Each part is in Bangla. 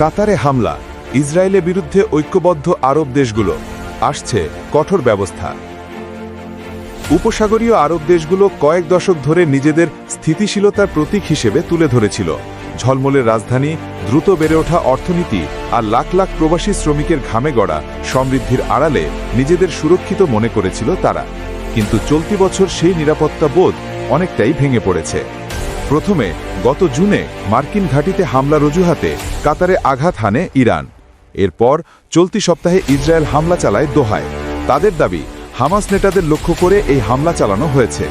কাতারে হামলা, ইসরায়েলের বিরুদ্ধে ঐক্যবদ্ধ আরব দেশগুলো, আসছে কঠোর ব্যবস্থা। উপসাগরীয় আরব দেশগুলো কয়েক দশক ধরে নিজেদের স্থিতিশীলতার প্রতীক হিসেবে তুলে ধরেছিল। ঝলমলের রাজধানী, দ্রুত বেড়ে ওঠা অর্থনীতি আর লাখ লাখ প্রবাসী শ্রমিকের ঘামে গড়া সমৃদ্ধির আড়ালে নিজেদের সুরক্ষিত মনে করেছিল তারা। কিন্তু চলতি বছর সেই নিরাপত্তা বোধ অনেকটাই ভেঙে পড়েছে। প্রথমে, গত জুনে মার্কিন ঘাঁটিতে হামলার অজুহাতে কাতারে আঘাত হানে ইরান। এরপর চলতি সপ্তাহে ইসরায়েল হামলা চালায় দোহায়। তাদের দাবি, হামাস নেতাদের লক্ষ্য করে এই হামলা চালানো হয়েছে।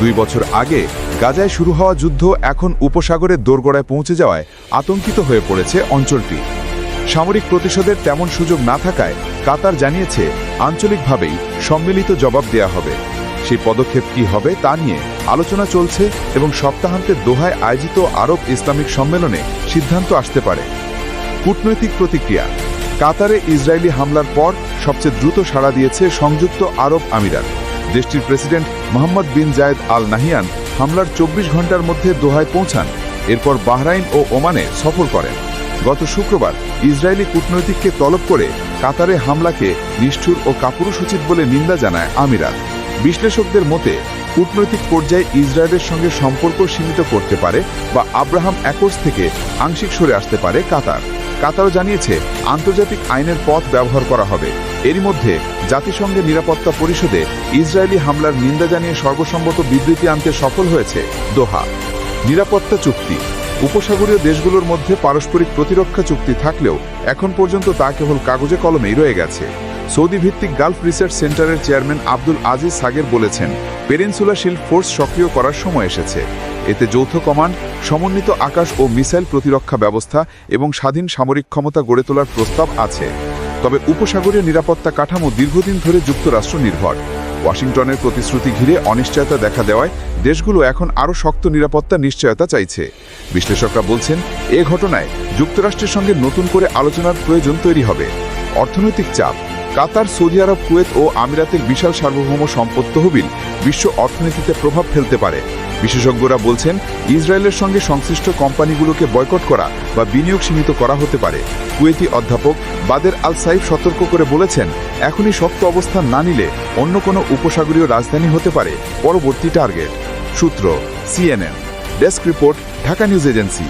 দুই বছর আগে গাজায় শুরু হওয়া যুদ্ধ এখন উপসাগরের দোরগোড়ায় পৌঁছে যাওয়ায় আতঙ্কিত হয়ে পড়েছে অঞ্চলটি। সামরিক প্রতিশোধের তেমন সুযোগ না থাকায় কাতার জানিয়েছে, আঞ্চলিকভাবেই সম্মিলিত জবাব দেয়া হবে। সেই পদক্ষেপ কি হবে তা নিয়ে আলোচনা চলছে এবং সপ্তাহান্তে দোহায় আয়োজিত আরব ইসলামিক সম্মেলনে সিদ্ধান্ত আসতে পারে। কূটনৈতিক প্রতিক্রিয়া। কাতারে ইসরায়েলি হামলার পর সবচেয়ে দ্রুত সাড়া দিয়েছে সংযুক্ত আরব আমিরাত। দেশটির president Mohammed bin Zayed Al Nahyan হামলার চব্বিশ ঘণ্টার মধ্যে দোহায় পৌঁছান, এরপর বাহরাইন ও ওমানে সফর করেন। গত শুক্রবার ইসরায়েলি কূটনৈতিককে তলব করে কাতারে হামলাকে নিষ্ঠুর ও কাপুরুষোচিত বলে নিন্দা জানায় আমিরাত। বিশ্লেষকদের মতে কূটনৈতিক পর্যায়ে ইসরায়েলের সঙ্গে সম্পর্ক সীমিত করতে পারে বা আব্রাহাম অ্যাকর্স থেকে আংশিক সরে আসতে পারে কাতার। কাতারও জানিয়েছে, আন্তর্জাতিক আইনের পথ ব্যবহার করা হবে। এরই মধ্যে জাতিসংঘের নিরাপত্তা পরিষদে ইসরায়েলি হামলার নিন্দা জানিয়ে সর্বসম্মত বিবৃতি আনতে সফল হয়েছে দোহা। নিরাপত্তা চুক্তি। উপসাগরীয় দেশগুলোর মধ্যে পারস্পরিক প্রতিরক্ষা চুক্তি থাকলেও এখন পর্যন্ত তা কেবল কাগজে কলমেই রয়ে গেছে। সৌদি ভিত্তিক গালফ রিসার্চ সেন্টারের চেয়ারম্যান আব্দুল আজিজ সাগের বলেছেন পেরেন্সুলা শিল্ড ফোর্স সক্রিয় করার সময় এসেছে। এতে যৌথ কমান্ড, সমন্বিত আকাশ ও মিসাইল প্রতিরক্ষা ব্যবস্থা এবং স্বাধীন সামরিক ক্ষমতা গড়ে তোলার প্রস্তাব আছে। তবে উপসাগরীয় নিরাপত্তা কাঠামো দীর্ঘদিন ধরে যুক্তরাষ্ট্র নির্ভর। ওয়াশিংটনের প্রতিশ্রুতি ঘিরে অনিশ্চয়তা দেখা দেওয়ায় দেশগুলো এখন আরও শক্ত নিরাপত্তা নিশ্চয়তা চাইছে। বিশ্লেষকরা বলছেন, এ ঘটনায় যুক্তরাষ্ট্রের সঙ্গে নতুন করে আলোচনার প্রয়োজন তৈরি হবে। অর্থনৈতিক চাপ কাতার, সৌদি আরব, কুয়েত ও আমিরাতের বিশাল সার্বভৌম সম্পদ তহবিল বিশ্ব অর্থনীতিতে প্রভাব ফেলতে পারে। বিশেষজ্ঞরা বলছেন, ইসরায়েলের সঙ্গে সংশ্লিষ্ট কোম্পানিগুলোকে বয়কট করা বা বিনিয়োগ সীমিত করা হতে পারে। কুয়েতি অধ্যাপক বাদের আল সাইফ সতর্ক করে বলেছেন, এখনই শক্ত অবস্থান না নিলে অন্য কোনো উপসাগরীয় রাজধানী হতে পারে। পরবর্তী টার্গেট। সূত্র, CNN. Desk report, Dhaka news agency.